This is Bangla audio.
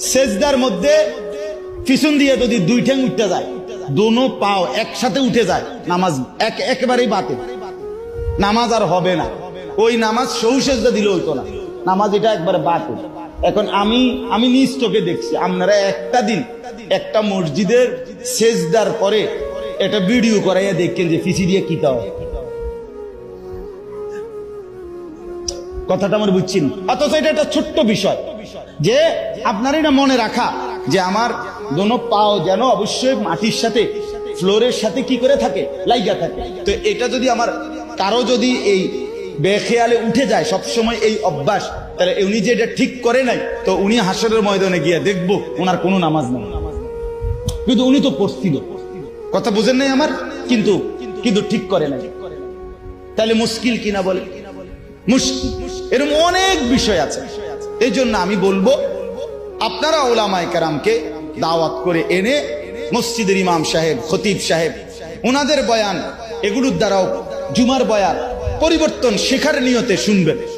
সেজদার মধ্যে পিছন দিয়ে যদি দুই ঠ্যাং উঠতে যায়, দোনো পাও একসাথে উঠে যায়, নামাজ এক একেবারেই বাতিল। নামাজ আর হবে না। ওই নামাজ সৌ সেজদা দিলে হইতো না। নামাজ এটা একবারে বাতিল। এখন আমি আমি নিজ চোখে দেখছি, আপনারা একটা দিন একটা মসজিদের সেজদার পরে এটা ভিডিও করাইয়া দেখছেন যে পিছি দিয়ে কি তাও। কথাটা আমার বুঝছেন? অথচ এটা একটা ছোট্ট বিষয়। যে আপনার এটা মনে রাখা যে আমার দোনো পাও যেন অবশ্যই মাটির সাথে, ফ্লোরের সাথে কি করে থাকে? লাইগা থাকে। তো এটা যদি আমার কারও যদি এই বেখেয়ালে উঠে যায় সব সময় এই অভ্যাস, তাহলে উনি যে এটা ঠিক করে নাই, তো উনি হাসরের ময়দানে গিয়ে দেখব ওনার কোনো নামাজ নেই। কিন্তু উনি তো পড়ছিল। কথা বুঝেন নাই আমার? কিন্তু কিন্তু ঠিক করে নাই। তাহলে মুশকিল কিনা বলে? মুশকিল এরকম অনেক বিষয় আছে। এই জন্য আমি বলব, আপনারা ওলামায় কারামকে দাওয়াত করে এনে মসজিদের ইমাম সাহেব, খতিব সাহেব ওনাদের বয়ান, এগুলোর দ্বারাও জুমার বয়ান পরিবর্তন শেখার নিয়তে শুনবেন।